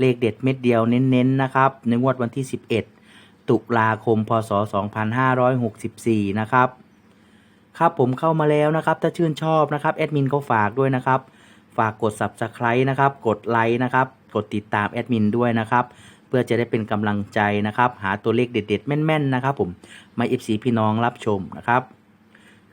เลขเด็ดเม็ดเดียวเน้นๆนะครับ ในงวดวันที่ 11 ตุลาคม พศ 2564 นะครับ ครับผมเข้ามาแล้วนะครับ ถ้าชื่นชอบนะครับแอดมินก็ฝากด้วยนะครับ ฝากกด Subscribe นะครับ กดไลค์นะครับ กดติดตามแอดมินด้วยนะครับ เพื่อจะได้เป็นกำลังใจนะครับ หาตัวเลขเด็ดๆ แม่นๆ นะครับ ผมมา FC พี่น้องรับชมนะครับ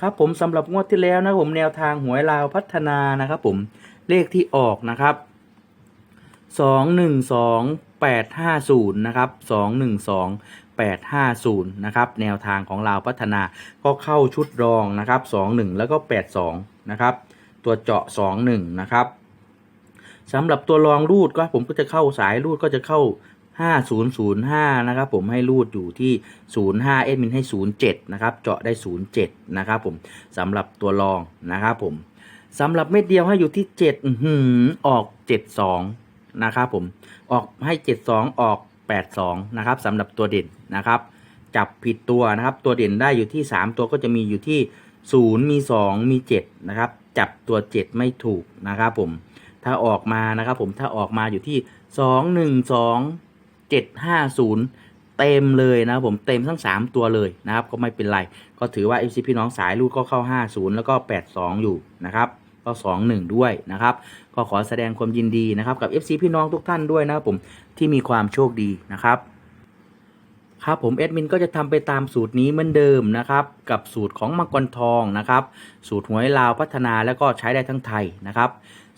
ครับผมสำหรับงวดที่แล้วนะผมแนวทางหวยลาวพัฒนานะครับ ผมเลขที่ออกนะครับ สองหนึ่งสองแปดห้าศูนย์นะครับสองหนึ่งสองแปดห้าศูนย์นะครับ แนวทางของลาวพัฒนาก็เข้าชุดรองนะครับสองหนึ่งแล้วก็แปดสองนะครับ ตัวเจาะสองหนึ่งนะครับสำหรับตัวรองรูดก็ผมก็จะเข้าสายรูดก็จะเข้า 5005 นะครับ ผมให้รูดอยู่ที่ 05 เอ็ดมินให้ 07 นะครับ เจาะได้ 07 นะครับผมสำหรับตัวรองนะครับผมสำหรับเม็ดเดียวให้อยู่ที่ 7 อือออก 72 นะครับผมออกให้ 72 ออก 82 นะครับสำหรับตัวเด่นนะครับจับผิดตัวนะครับ ตัวเด่นได้อยู่ที่ 3 ตัวก็จะมีอยู่ที่ 0 มี 2 มี 7 นะครับ จับตัว 7 ไม่ถูกนะครับผมถ้าออกมานะครับผมถ้าออกมาอยู่ที่ 2 1 2 7 5 0 เต็มเลยนะครับผมเต็มทั้ง 3 ตัวเลยนะครับ ก็ไม่เป็นไร ก็ถือว่า FC พี่น้องสายลูกก็เข้า 50 แล้วก็ 82 อยู่นะครับ ก็21ด้วยนะครับ ก็ขอแสดงความยินดีนะครับกับ FC พี่น้องทุกท่านด้วยนะครับผมที่มีความโชคดีนะครับครับผมแอดมินก็จะทำไปตามสูตรนี้เหมือนเดิมนะครับ กับสูตรของมังกรทองนะครับ สูตรหวยลาวพัฒนาแล้วก็ใช้ได้ทั้งไทยนะครับ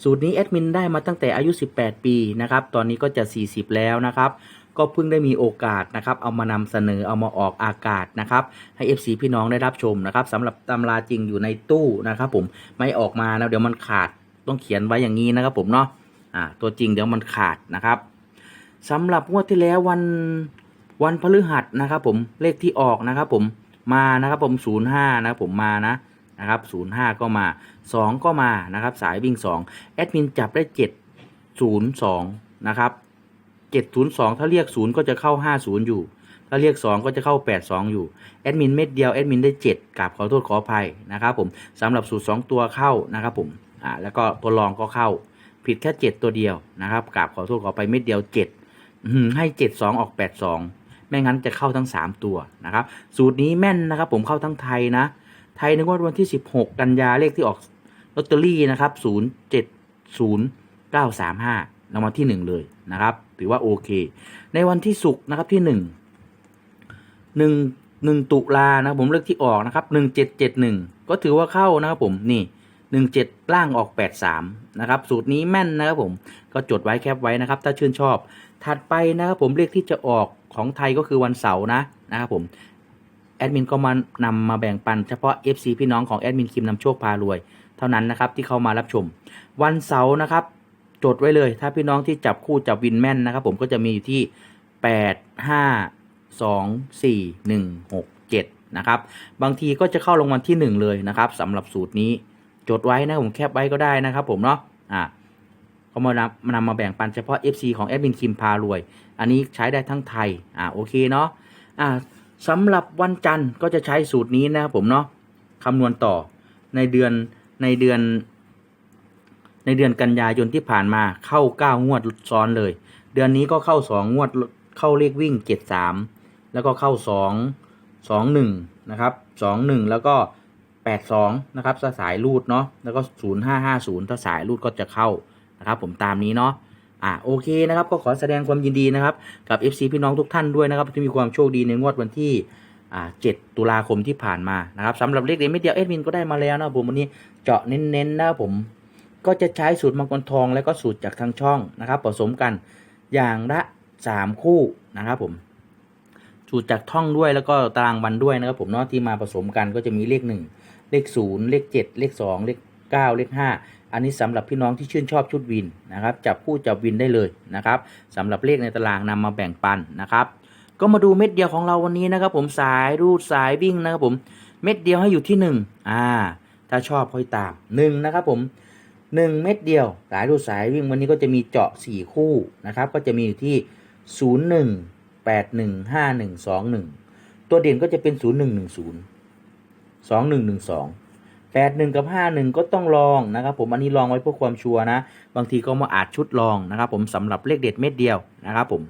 สูตรนี้แอดมินได้มาตั้งแต่อายุ 18 ปีนะครับ ตอนนี้ก็จะ 40 แล้วนะครับ ก็เพิ่งได้มีโอกาสนะครับเอามานำเสนอเอามาออกอากาศนะครับให้ FC พี่น้องได้รับชมนะครับสำหรับตำราจริงอยู่ในตู้นะครับผมไม่ออกมานะเดี๋ยวมันขาดต้องเขียนไว้อย่างนี้นะครับผมเนาะอ่าตัวจริงเดี๋ยวมันขาดนะครับสำหรับงวดที่แล้ววันวันพฤหัสนะครับผมเลขที่ออกนะครับผมมานะครับผม05นะครับผมมานะนะครับ05ก็มา2ก็มานะครับสายวิ่ง2แอดมินจับได้702นะครับ 702 ถ้าเรียก 0 ก็จะเข้า 50 อยู่ ถ้าเรียก 2 ก็จะเข้า 82 อยู่ แอดมินเม็ดเดียวแอดมินได้ 7กราบขอโทษขออภัยนะครับผมสำหรับสูตร 2 ตัวเข้านะครับผมอ่าแล้วก็ตัวรองก็เข้า ผิดแค่ 7 ตัวเดียวนะครับกราบขอโทษขออภัยเม็ดเดียว7อื้อหือให้ 72 ออก 82 ไม่งั้นจะเข้าทั้ง 3 ตัวนะครับสูตรนี้แม่นนะครับผมเข้าทั้งไทยนะ ไทยในงวดวันที่ 16 กันยาเลขที่ออกลอตเตอรี่นะครับ 070935รางวัลที่ 1 เลย นะครับ ถือว่าโอเค ในวันที่ศุกร์นะครับที่1 1 1ตุลานะครับผมเลขที่ออกนะครับ1771ก็ถือว่าเข้านะครับผมนี่17ล่างออก83นะครับสูตรนี้แม่นนะครับผมก็จดไว้แคปไว้นะครับ ถ้าชื่นชอบ ถัดไปนะครับผมเลขที่จะออกของไทยก็คือวันเสาร์นะนะครับผมแอดมินก็มานำมาแบ่งปันเฉพาะ FC พี่น้องของแอดมินคิมนำโชคพารวย เท่านั้นนะครับที่เข้ามารับชม วันเสาร์นะครับ จดไว้เลย ถ้าพี่น้องที่จับคู่จับวินแม่นนะครับ ผมก็จะมีอยู่ที่ 8 5 2 4 1 6 7 นะครับ บางทีก็จะเข้ารางวัลที่ 1 เลยนะครับสำหรับสูตรนี้จดไว้นะผมแคปไว้ก็ได้นะครับ ผมเนาะอ่าก็มานำมานำมาแบ่งปันเฉพาะ FC ของแอดมินคิมพารวย อันนี้ใช้ได้ทั้งไทยอ่าโอเคเนาะอ่าสำหรับวันจันทร์ก็จะใช้สูตรนี้นะครับผมเนาะคำนวณต่อในเดือนในเดือน ในเดือนกันยายนที่ผ่านมาเข้าเก้างวดซ้อนเลย เดือนนี้ก็เข้าสองงวดเข้าเลขวิ่งเจ็ดสามแล้วก็เข้าสองสองหนึ่งนะครับสองหนึ่งแล้วก็แปดสองนะครับถ้าสายรูดเนาะแล้วก็ศูนย์ห้าห้าศูนย์ถ้าสายรูดก็จะเข้านะครับผมตามนี้เนาะอ่าโอเคนะครับก็ขอแสดงความยินดีนะครับกับ FC พี่น้องทุกท่านด้วยนะครับที่มีความโชคดีในงวดวันที่อ่า7ตุลาคมที่ผ่านมานะครับสำหรับเลขเด็ดไม่เดียวเอ็ดมินก็ได้มาแล้วนะผมวันนี้เจาะเน้นๆนะผม ก็จะใช้สูตรมังกรทองแล้วก็สูตรจากทางช่องนะครับผสมกันอย่างละ3คู่นะครับผมสูตรจากท่องด้วยแล้วก็ตารางวันด้วยนะครับผมเนาะที่มาผสมกันก็จะมีเลข 1 เลข 0 เลข 7 เลข 2 เลข 9 เลข 5 อันนี้สำหรับพี่น้องที่ชื่นชอบชุดวินนะครับจับคู่จับวินได้เลยนะครับสำหรับเลขในตารางนำมาแบ่งปันนะครับ ก็มาดูเม็ดเดียวของเราวันนี้นะครับผมสายรูดสายวิ่งนะครับผมเม็ดเดียวให้อยู่ที่หนึ่งอ่า ถ้าชอบค่อยตามหนึ่งนะครับผม หนึ่งเม็ดเดียว สายรูดสายวิ่งวันนี้ก็จะมีเจาะสี่คู่นะครับ ก็จะมีอยู่ที่ศูนย์หนึ่งแปดหนึ่งห้าหนึ่งสองหนึ่งตัวเด่นก็จะเป็นศูนย์หนึ่งหนึ่งศูนย์สองหนึ่งหนึ่งสองแปดหนึ่งกับห้าหนึ่งก็ต้องลองนะครับ ผมอันนี้ลองไว้เพื่อความชัวร์นะ บางทีก็มาอาจชุดลองนะครับ ผมสำหรับเลขเด็ดเม็ดเดียวนะครับผม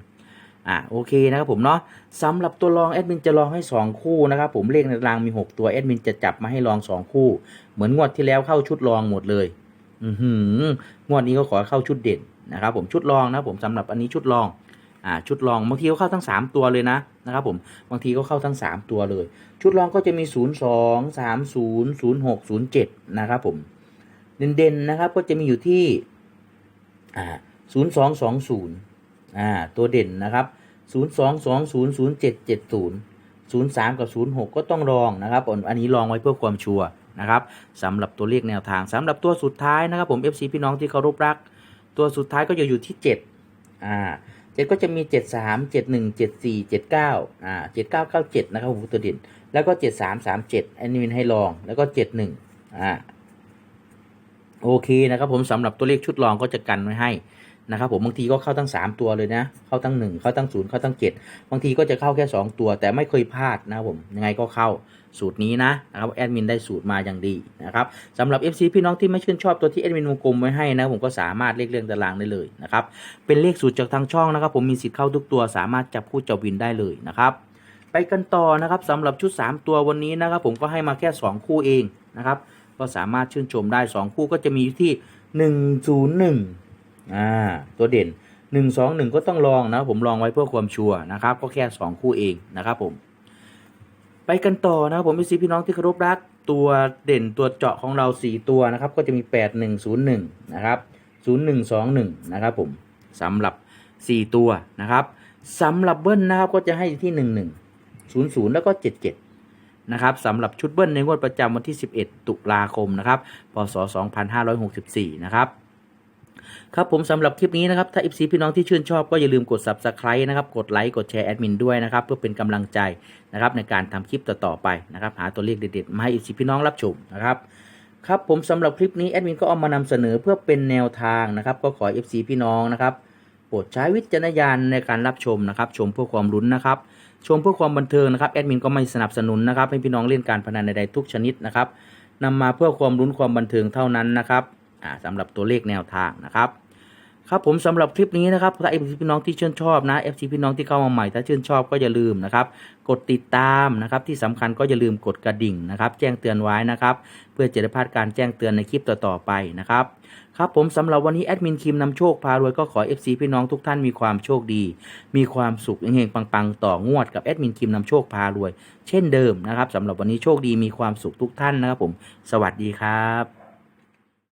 อ่าโอเคนะครับผมเนาะสำหรับตัวรองแอดมินจะลองให้ 2 คู่นะครับผมเลขในรางมี 6 ตัวแอดมินจะจับมาให้ลอง 2 คู่ เหมือนงวดที่แล้วเข้าชุดรองหมดเลย งวดนี้ก็ขอเข้าชุดเด่นนะครับผมชุดรองนะผมสำหรับอันนี้ชุดรองอ่าชุดรองบางทีก็เข้าทั้ง 3 ตัวเลยนะนะครับผมบางทีก็เข้าทั้ง 3 ตัวเลย ชุดรองก็จะมี 0 2 3 0 0 6 0 7นะครับผมเด่นๆนะครับก็จะมีอยู่ที่อ่า0 2 2 0อ่าตัวเด่นนะครับ 0 2 2 0 0 7 7 0 0 3 กับ 0 6 ก็ต้องลองนะครับผมอันนี้ลองไว้เพื่อความชัวร์ นะครับสำหรับตัวเลขแนวทางสำหรับตัวสุดท้ายนะครับผม FC พี่น้องที่เคารพรัก ตัวสุดท้ายก็จะอยู่ที่7อ่า7ก็จะมี7 3 7 1 7 4 7 9อ่า7 9 9 7นะครับผมตัวเด่นแล้วก็7 3 3 7อันนี้เป็นให้ลองแล้วก็7 1อ่าโอเคนะครับผมสำหรับตัวเลขชุดรองก็จะกันไว้ให้ นะครับผมบางทีก็เข้าทั้ง 3 ตัวเลยนะ เข้าทั้ง 1 เข้าทั้ง 0 เข้าทั้ง 7 บางทีก็จะเข้าแค่ 2 ตัว แต่ไม่เคยพลาดนะครับผมยังไงก็เข้าสูตรนี้นะนะครับแอดมินได้สูตรมาอย่างดีนะครับสำหรับ FC พี่น้องที่ไม่ชื่นชอบตัวที่แอดมินวงกลมไว้ให้นะผมก็สามารถเลขเรื่องตารางได้เลยนะครับเป็นเลขสูตรจากทางช่องนะครับ ผมมีสิทธิ์เข้าทุกตัวสามารถจับคู่จับวินได้เลยนะครับไปกันต่อนะครับสำหรับชุด 3 ตัววันนี้นะครับ ผมก็ให้มาแค่ 2 คู่เองนะครับก็สามารถชื่นชมได้ 2 คู่ก็จะมีที่ 101 อ่าตัวเด่น1 2 1ก็ต้องลองนะผมลองไว้เพื่อความชัวร์นะครับ ก็แค่2คู่เองนะครับผม ไปกันต่อนะครับผมพี่ซีพี่น้องที่เคารพรักตัวเด่นตัวเจาะของเรา4ตัวนะครับ ก็จะมี8101นะครับ0121นะครับผมสำหรับ4ตัวนะครับสำหรับเบิ้ลนะครับก็จะให้อยู่ที่11 00แล้วก็77นะครับสำหรับชุดเบิ้ลในงวดประจำวันที่ 11 ตุลาคมนะครับพศ2564 นะครับ ครับผมสำหรับคลิปนี้นะครับ ถ้า FC พี่น้องที่ชื่นชอบก็อย่าลืมกด Subscribe นะครับ กดไลค์กดแชร์แอดมินด้วยนะครับ เพื่อเป็นกำลังใจนะครับในการทำคลิปต่อๆไปนะครับ หาตัวเลขเด็ดๆมาให้ FC พี่น้องรับชมนะครับครับผมสำหรับคลิปนี้แอดมินก็เอามานำเสนอเพื่อเป็นแนวทางนะครับ ก็ขอ FC พี่น้องนะครับโปรดใช้วิจารณญาณในการรับชมนะครับ ชมเพื่อความลุ้นนะครับ ชมเพื่อความบันเทิงนะครับแอดมินก็ไม่สนับสนุนนะครับ ให้พี่น้องเล่นการพนันใดๆทุกชนิดนะครับนำมาเพื่อความลุ้นความบันเทิงเท่านั้นนะครับ อ่าสำหรับตัวเลขแนวทางนะครับครับผมสำหรับคลิปนี้นะครับถ้าเอฟซีพี่น้องที่ชื่นชอบนะเอฟซีพี่น้องที่เข้ามาใหม่ถ้าชื่นชอบก็อย่าลืมนะครับ กดติดตามนะครับที่สำคัญก็อย่าลืมกดกระดิ่งนะครับ แจ้งเตือนไว้นะครับ เพื่อจะได้พลาดการแจ้งเตือนในคลิปต่อๆไปนะครับครับผมสำหรับวันนี้แอดมินคิมนำโชคพารวยก็ขอ FC พี่น้องทุกท่านมีความโชคดี มีความสุขเฮงๆปังๆ ต่องวดกับแอดมินคิมนำโชคพารวย เช่นเดิมนะครับสำหรับวันนี้โชคดีมีความสุขทุกท่านนะครับผม สวัสดีครับ